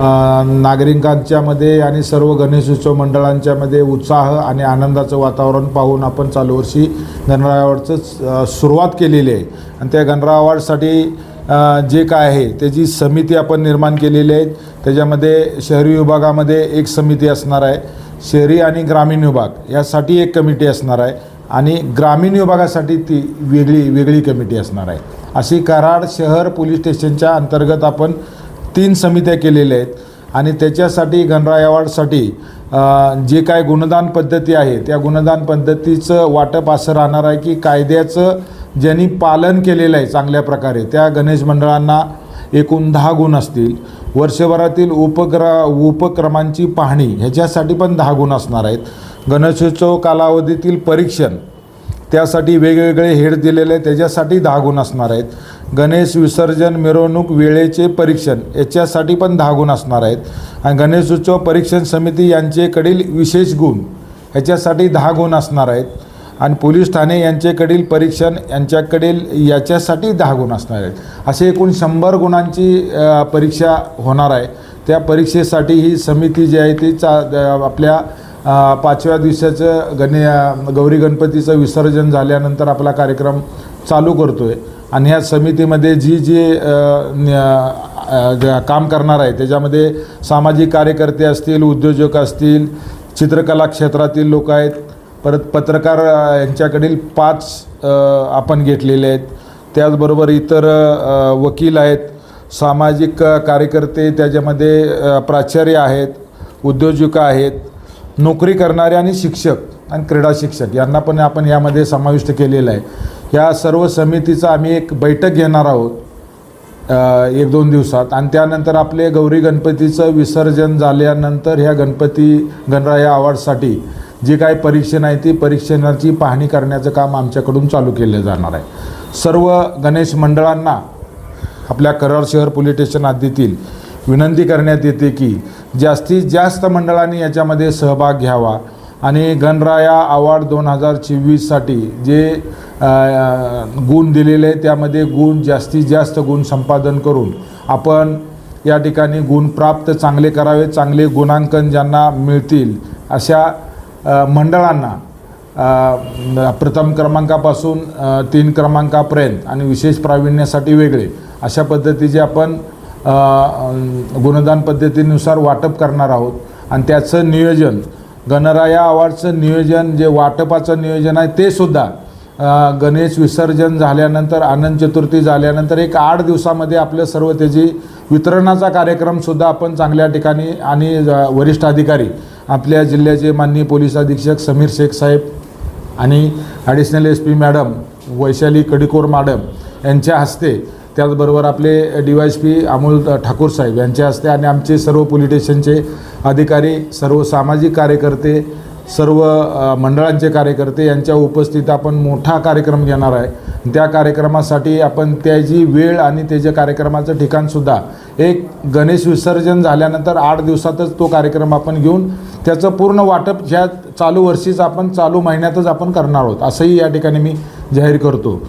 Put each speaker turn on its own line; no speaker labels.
नागरिकांच्यामध्ये आणि सर्व गणेशोत्सव मंडळांच्यामध्ये उत्साह आणि आनंदाचं वातावरण पाहून आपण चालू वर्षी गणरायावरचं सुरुवात केलेली आहे. आणि त्या गणरायावाडसाठी जे काय आहे त्याची समिती आपण निर्माण केलेली आहे. त्याच्यामध्ये शहरी विभागामध्ये एक समिती असणार आहे. शहरी आणि ग्रामीण विभाग यासाठी एक कमिटी असणार आहे. आणि ग्रामीण विभागासाठी ती वेगळी वेगळी कमिटी असणार आहे. अशी कराड शहर पोलीस स्टेशनच्या अंतर्गत आपण तीन समित्या केलेल्या आहेत. आणि त्याच्यासाठी गणराय अवॉर्डसाठी जे काय गुणदान पद्धती आहे त्या गुणदान पद्धतीचं वाटप असं राहणार आहे की कायद्याचं ज्यांनी पालन केलेलं आहे चांगल्या प्रकारे त्या गणेश मंडळांना एकूण दहा गुण असतील. वर्षभरातील उपक्र उपक्रमांची पाहणी ह्याच्यासाठी पण दहा गुण असणार आहेत. गणेशोत्सव कालावधीतील परीक्षण त्यासाठी वेगवेगळे हेड दिलेले आहेत, त्याच्यासाठी दहा गुण असणार आहेत. गणेश विसर्जन मिरवणूक वेळेचे परीक्षण याच्यासाठी पण दहा गुण असणार आहेत. आणि गणेश उत्सव परीक्षण समिती यांचेकडील विशेष गुण ह्याच्यासाठी दहा गुण असणार आहेत. आणि पोलीस ठाणे यांच्याकडील परीक्षण यांच्याकडील याच्यासाठी दहा गुण असणार आहेत. असे एकूण शंभर गुणांची परीक्षा होणार आहे. त्या परीक्षेसाठी ही समिती जी आहे ती चा आपल्या पाचव्या दिवसाचं गणे गौरी गणपतीचं विसर्जन झाल्यानंतर आपला कार्यक्रम चालू करतो आहे आणि ह्या समितीमध्ये जी जी काम करणार आहे त्याच्यामध्ये सामाजिक कार्यकर्ते असतील उद्योजक असतील चित्रकला क्षेत्रातील लोक आहेत परत पत्रकार यांच्याकडील पाच आपण घेतलेले आहेत. त्याचबरोबर इतर वकील आहेत सामाजिक कार्यकर्ते त्याच्यामध्ये प्राचार्य आहेत उद्योजक आहेत नोकरी करणारे आणि शिक्षक आणि क्रीडा शिक्षक यांना पण आपण यामध्ये समाविष्ट केलेलं आहे. या सर्व समितीचा आम्ही एक बैठक घेणार आहोत एक दोन दिवसात. आणि त्यानंतर आपले गौरी गणपतीचं विसर्जन झाल्यानंतर ह्या गणपती गणराया अवॉर्डसाठी जी काय परीक्षण आहे ती परीक्षणाची पाहणी करण्याचं काम आमच्याकडून चालू केलं जाणार आहे. सर्व गणेश मंडळांना आपल्या करार शहर पोलीस स्टेशन आदीतील विनंती करण्यात येते की जास्तीत जास्त मंडळांनी याच्यामध्ये सहभाग घ्यावा. आणि गणराया अवॉर्ड दोन हजार चोवीससाठी जे गुण दिलेले आहे त्यामध्ये गुण जास्तीत जास्त गुण संपादन करून आपण या ठिकाणी गुण प्राप्त चांगले करावे चांगले गुणांकन ज्यांना मिळतील अशा मंडळांना प्रथम क्रमांकापासून तीन क्रमांकापर्यंत आणि विशेष प्रावीण्यासाठी वेगळे अशा पद्धतीचे आपण गुणदान पद्धतीनुसार वाटप करणार आहोत. आणि त्याचं नियोजन गणराया अवॉर्डचं नियोजन जे वाटपाचं नियोजन आहे ते सुद्धा गणेश विसर्जन झाल्यानंतर आनंद चतुर्थी झाल्यानंतर एक आठ दिवसामध्ये आपलं सर्व त्याची वितरणाचा कार्यक्रमसुद्धा आपण चांगल्या ठिकाणी आणि वरिष्ठ अधिकारी आपल्या जिल्ह्याचे माननीय पोलीस अधीक्षक समीर शेख साहेब आणि additional S P madam Vaishali Kadikor madam यांच्या हस्ते त्याचबरोबर आपले D Y P Amol Thakur साहेब यांच्या हस्ते आणि आमचे सर्व पोलिटिशियनचे अधिकारी सर्व सामाजिक कार्यकर्ते सर्व मंडळांचे कार्यकर्ते यांच्या उपस्थित आपण मोठा कार्यक्रम घेणार आहे. त्या कार्यक्रमासाठी आपण त्याची वेळ आणि त्याच्या कार्यक्रमाचं ठिकाणसुद्धा एक गणेश विसर्जन झाल्यानंतर आठ दिवसातच तो कार्यक्रम आपण घेऊन त्याचं पूर्ण वाटप ह्या चालू वर्षीच आपण चालू महिन्यातच आपण करणार आहोत असंही या ठिकाणी मी जाहीर करतो.